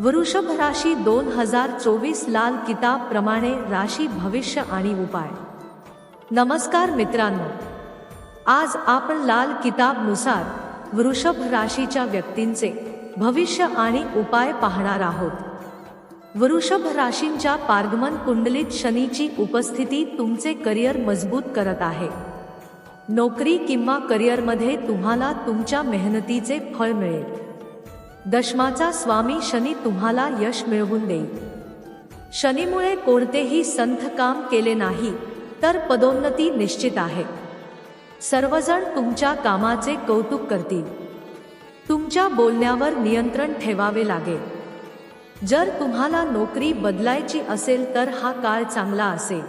वृषभ राशी दोन हजार चोवीस लाल किताब प्रमाणे राशी भविष्य आणि उपाय. नमस्कार मित्रांनो. आज आपण लाल किताबनुसार वृषभ राशीच्या व्यक्तींचे भविष्य आणि उपाय पाहणार आहोत. वृषभ राशींच्या पारगमन कुंडलीत शनीची उपस्थिती तुमचे करिअर मजबूत करत आहे. नोकरी किंवा करिअरमध्ये तुम्हाला तुमच्या मेहनतीचे फळ मिळेल. दशमाचा स्वामी शनी तुम्हाला यश मिळवून देईल. शनीमुळे कोणतेही संथ काम केले नाही तर पदोन्नती निश्चित आहे. सर्वजण तुमच्या कामाचे कौतुक करतील. तुमच्या बोलण्यावर नियंत्रण ठेवावे लागेल. जर तुम्हाला नोकरी बदलायची असेल तर हा काळ चांगला असेल.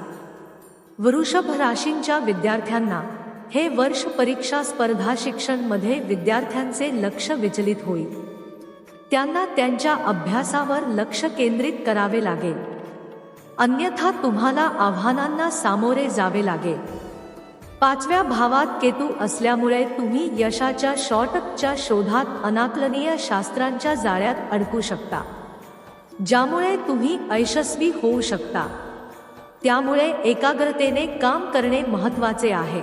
वृषभ राशींच्या विद्यार्थ्यांना हे वर्ष परीक्षा स्पर्धा शिक्षणमध्ये विद्यार्थ्यांचे लक्ष विचलित होईल. त्यांना त्यांच्या अभ्यासावर लक्ष केंद्रित करावे लागेल. अन्यथा तुम्हाला आव्हानांना सामोरे जावे लागेल. पाचव्या भावात केतू असल्यामुळे तुम्ही यशाच्या शॉर्टकच्या शोधात अनाकलनीय शास्त्रांच्या जाळ्यात अडकू शकता. ज्यामुळे तुम्ही अयशस्वी होऊ शकता. त्यामुळे एकाग्रतेने काम करणे महत्त्वाचे आहे.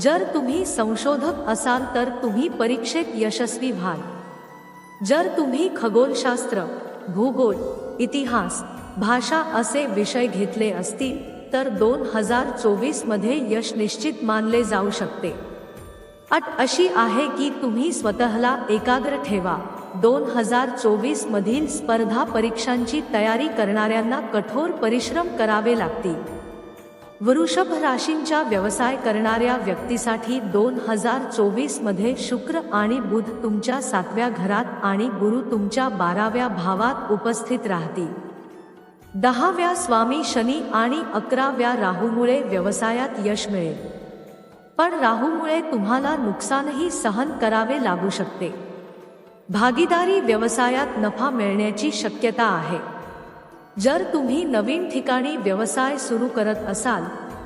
जर तुम्ही संशोधक असाल तर तुम्ही परीक्षेत यशस्वी व्हाल. जर तुम्ही खगोलशास्त्र भूगोल इतिहास भाषा असे विषय घेतले असतील तर दोन हजार चोवीसमध्ये यश निश्चित मानले जाऊ शकते. अट अशी आहे की तुम्ही स्वतःला एकाग्र ठेवा. दोन हजार चोवीस मधील स्पर्धा परीक्षांची तयारी करणाऱ्यांना कठोर परिश्रम करावे लागतील. वृषभ राशींच्या व्यवसाय करणाऱ्या व्यक्तीसाठी दोन हजार चोवीसमध्ये शुक्र आणि बुध तुमच्या सातव्या घरात आणि गुरु तुमच्या बाराव्या भावात उपस्थित राहतील. दहाव्या स्वामी शनी आणि अकराव्या राहूमुळे व्यवसायात यश मिळेल. पण राहूमुळे तुम्हाला नुकसानही सहन करावे लागू शकते. भागीदारी व्यवसायात नफा मिळण्याची शक्यता आहे. जर तुम्ही नवीन ठिकाणी व्यवसाय सुरू करत असाल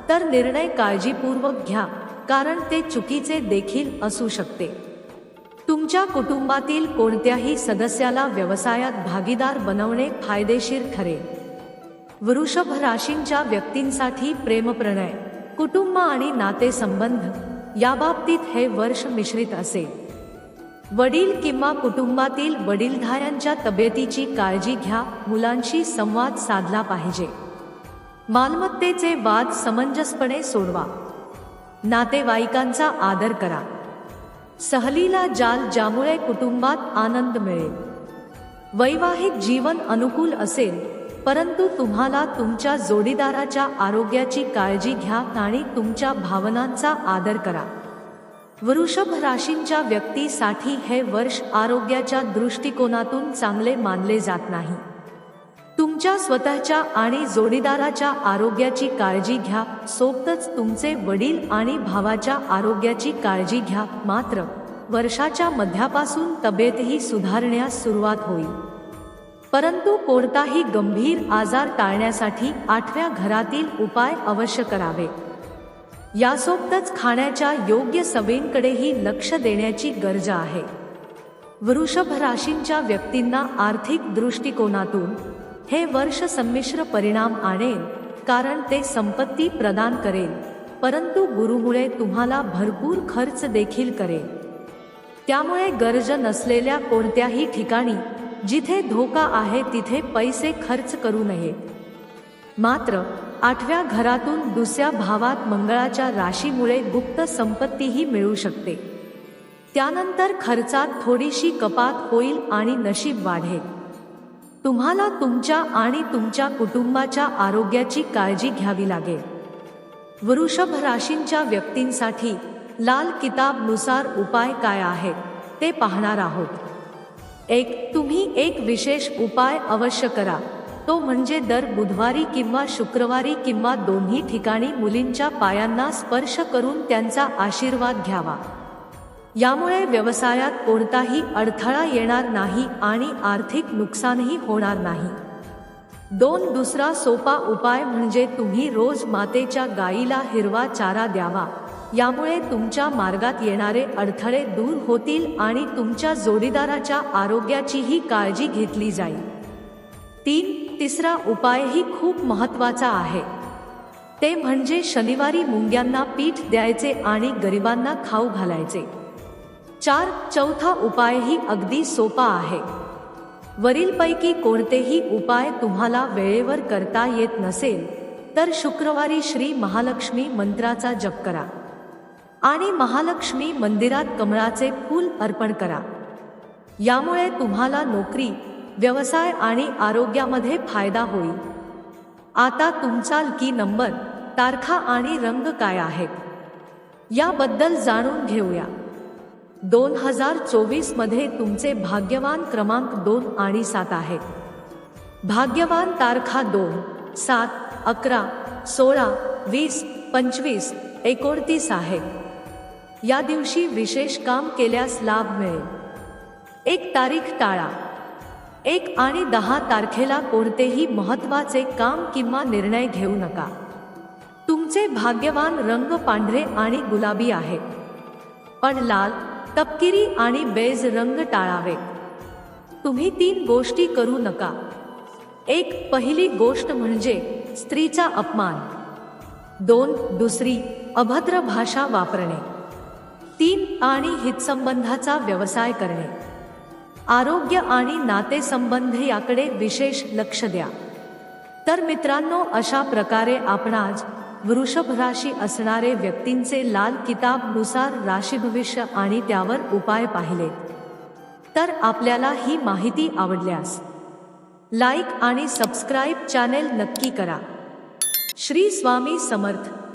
तर निर्णय काळजीपूर्वक घ्या कारण ते चुकीचे देखील असू शकते. तुमच्या कुटुंबातील कोणत्याही सदस्याला व्यवसायात भागीदार बनवणे फायदेशीर ठरेल. वृषभ राशींच्या व्यक्तींसाठी प्रेमप्रणय कुटुंब आणि नातेसंबंध याबाबतीत हे वर्ष मिश्रित असेल. वडील किंवा कुटुंबातील वडीलधाऱ्यांच्या तब्येतीची काळजी घ्या मुलांशी संवाद साधला पाहिजे. मालमत्तेचे वाद समंजसपणे सोडवा. नातेवाईकांचा आदर करा. सहलीला जाल ज्यामुळे कुटुंबात आनंद मिळेल. वैवाहिक जीवन अनुकूल असेल परंतु तुम्हाला तुमच्या जोडीदाराच्या आरोग्याची काळजी घ्या आणि तुमच्या भावनांचा आदर करा. वृषभ राशींच्या व्यक्तीसाठी हे वर्ष आरोग्याच्या दृष्टिकोनातून चांगले मानले जात नाही. तुमच्या स्वतःच्या आणि जोडीदाराच्या आरोग्याची काळजी घ्या. सोबतच तुमचे वडील आणि भावाच्या आरोग्याची काळजी घ्या. मात्र वर्षाच्या मध्यापासून तब्येतही सुधारण्यास सुरुवात होईल. परंतु कोणताही गंभीर आजार टाळण्यासाठी आठव्या घरातील उपाय अवश्य करावे. यासोबतच खाण्याच्या योग्य सवयींकडेही लक्ष देण्याची गरज आहे. वृषभ राशींच्या व्यक्तींना आर्थिक दृष्टिकोनातून हे वर्ष संमिश्र परिणाम आणेल कारण ते संपत्ती प्रदान करेल परंतु गुरुमुळे तुम्हाला भरपूर खर्च देखील करेल. त्यामुळे गरज नसलेल्या कोणत्याही ठिकाणी जिथे धोका आहे तिथे पैसे खर्च करू नये. मात्र आठव्या घरातून दुसऱ्या भावात मंगळाच्या राशीमुळे गुप्त संपत्तीही मिळू शकते. त्यानंतर खर्चात थोडीशी कपात होईल आणि नशीब वाढेल. तुम्हाला तुमच्या आणि तुमच्या कुटुंबाच्या आरोग्याची काळजी घ्यावी लागेल. वृषभ राशींच्या व्यक्तींसाठी लाल किताबनुसार उपाय काय आहेत ते पाहणार आहोत. एक तुम्ही एक विशेष उपाय अवश्य करा. तो म्हणजे दर बुधवारी किंवा शुक्रवारी किंवा दोन्ही ठिकाणी मुलींच्या पायांना स्पर्श करून त्यांचा आशीर्वाद घ्यावा. यामुळे व्यवसायात कोणताही अडथळा येणार नाही आणि आर्थिक नुकसानही होणार नाही. दोन दुसरा सोपा उपाय म्हणजे तुम्ही रोज मातेच्या गायीला हिरवा चारा द्यावा. यामुळे तुमच्या मार्गात येणारे अडथळे दूर होतील आणि तुमच्या जोडीदाराच्या आरोग्याचीही काळजी घेतली जाईल. तीन तिसरा उपायही खूप महत्त्वाचा आहे. ते म्हणजे शनिवारी मुंग्यांना पीठ द्यायचे आणि गरिबांना खाऊ घालायचे. चार चौथा उपायही अगदी सोपा आहे. वरीलपैकी कोणतेही उपाय तुम्हाला वेळेवर करता येत नसेल तर शुक्रवारी श्री महालक्ष्मी मंत्राचा जप करा. आणि महालक्ष्मी मंदिरात कमळाचे फूल अर्पण करा. यामुळे तुम्हाला नोकरी व्यवसाय आणि आरोग्यामध्ये फायदा होईल. आता तुमचा की नंबर तारखा आणि रंग काय आहेत? याबद्दल जाणून घेऊया. दोन हजार चोवीसमध्ये तुमचे भाग्यवान क्रमांक दोन आणि सात आहेत. भाग्यवान तारखा दोन सात अकरा सोळा वीस पंचवीस एकोणतीस आहेत. या दिवशी विशेष काम केल्यास लाभ मिळेल. एक तारीख टाळा. एक आणि दहा तारखेला कोणतेही महत्त्वाचे काम किंवा निर्णय घेऊ नका. तुमचे भाग्यवान रंग पांढरे आणि गुलाबी आहे पण लाल तपकिरी आणि बेज रंग टाळावे. तुम्ही तीन गोष्टी करू नका. एक पहिली गोष्ट म्हणजे स्त्रीचा अपमान. दोन दुसरी अभद्र भाषा वापरणे. तीन आणि हितसंबंधाचा व्यवसाय करणे. आरोग्य आणि नातेसंबंध याकडे विशेष लक्ष द्या. तर मित्रांनो अशा प्रकारे आपण आज वृषभ राशी असणारे व्यक्तींचे लाल किताबनुसार राशी भविष्य आणि त्यावर उपाय पाहिले. तर आपल्याला ही माहिती आवडल्यास लाईक आणि सबस्क्राईब चॅनेल नक्की करा. श्री स्वामी समर्थ.